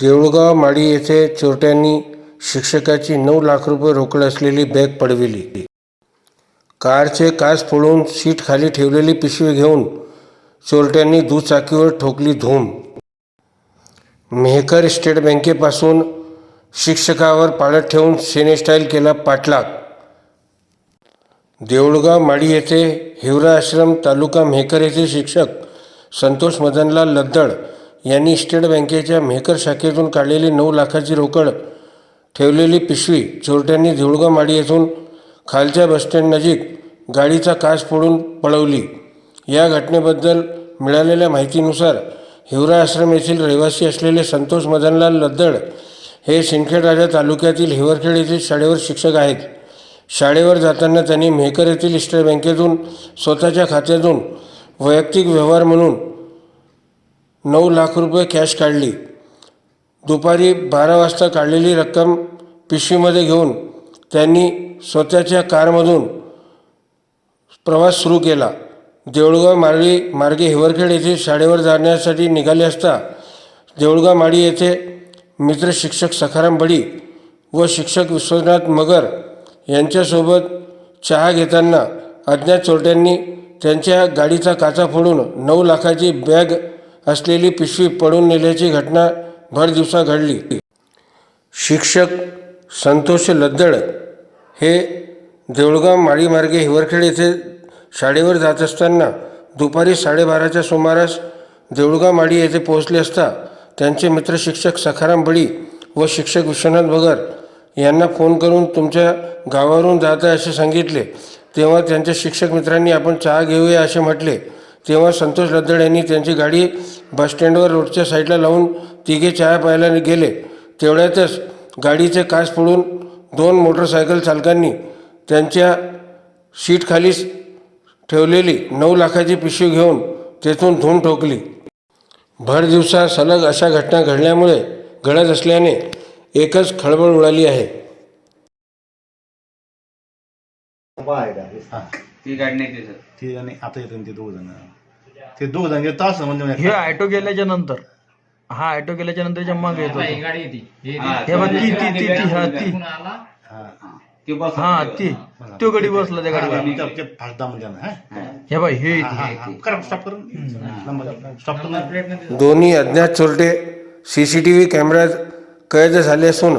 देऊळगाव माडी येथे चोरट्यांनी शिक्षकाची नऊ लाख रुपये रोकड असलेली बॅग पडविली. कारचे काच फोडून सीट खाली ठेवलेली पिशवी घेऊन चोरट्यांनी दुचाकीवर ठोकली धूम. मेहकर स्टेट बँकेपासून शिक्षकावर पाळत ठेवून सेनेस्टाईल केला पाठलाग. देऊळगाव माडी येथे हिवरा आश्रम तालुका मेहकर येथे शिक्षक संतोष मदनलाल लद्दड यांनी स्टेट बँकेच्या मेहकर शाखेतून काढलेली नऊ लाखाची रोकड ठेवलेली पिशवी चोरट्यांनी देऊळगाव माडी येथून खालच्या बसस्टँड नजीक गाडीचा काच फोडून पळवली. या घटनेबद्दल मिळालेल्या माहितीनुसार हिवरा आश्रम येथील रहिवासी असलेले संतोष मदनलाल लद्दड हे सिंदखेडराजा तालुक्यातील हिवरखेड येथील शाळेवर शिक्षक आहेत. शाळेवर जाताना त्यांनी मेहकर येथील स्टेट बँकेतून स्वतःच्या खात्यातून वैयक्तिक व्यवहार म्हणून नऊ लाख रुपये कॅश काढली. दुपारी बारा वाजता काढलेली रक्कम पिशवीमध्ये घेऊन त्यांनी स्वतःच्या कारमधून प्रवास सुरू केला. देऊळगाव मार्गी मार्गे हिवरखेड येथे शाळेवर जाण्यासाठी निघाले असता देऊळगाव माळी येथे मित्र शिक्षक सखाराम बडी व शिक्षक विश्वनाथ मगर यांच्यासोबत चहा घेताना अज्ञात चोरट्यांनी त्यांच्या गाडीचा काचा फोडून नऊ लाखाची बॅग असलेली पिशवी पडून नेल्याची घटना भर दिवसा घडली. शिक्षक संतोष लद्दड हे देऊळगाव माळीमार्गे हिवरखेड येथे शाळेवर जात असताना दुपारी साडेबाराच्या सुमारास देऊळगाव माळी येथे पोहोचले असता त्यांचे मित्र शिक्षक सखाराम बळी व शिक्षक विश्वनाथ बगर यांना फोन करून तुमच्या गावावरून जात आहे असे सांगितले. तेव्हा त्यांच्या शिक्षक मित्रांनी आपण चहा घेऊया असे म्हटले. तेव्हा संतोष लद्दड यांनी त्यांची गाडी बसस्टँडवर रोडच्या साईडला लावून तिघे चहा प्यायला गेले. तेवढ्यातच गाडीचे काच फोडून दोन मोटरसायकल चालकांनी त्यांच्या सीटखाली ठेवलेली नऊ लाखाची पिशवी घेऊन तेथून धूम ठोकली. भर दिवसा सलग अशा घटना घडल्यामुळे घडत असल्याने एकच खळबळ उडाली आहे. ती गाडी नाही ते आणि आता येतो ते दोघ जण. ते दोघ जण तास म्हणजे हे ऑटो गेल्याच्यानंतर. हा ऑटो गेल्याच्यानंतर मागे येतो हा, हे बघ ती ती ती ती हा ती ती बस हा ती तो गडी बसला त्या गाडीवर. फासदा म्हणजे ना, हा? हे. बाई हे हा, हा, हा. करा स्टॉप करून. स्टॉप करून. दोन्ही अज्ञात चोरटे सी सी टी व्ही कॅमेऱ्यात कैद झाले असून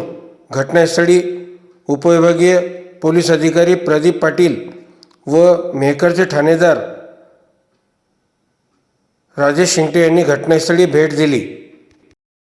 घटनास्थळी उपविभागीय पोलीस अधिकारी प्रदीप पाटील व मेहकरचे ठाणेदार राजेश शिंगटे यांनी घटनास्थळी भेट दिली.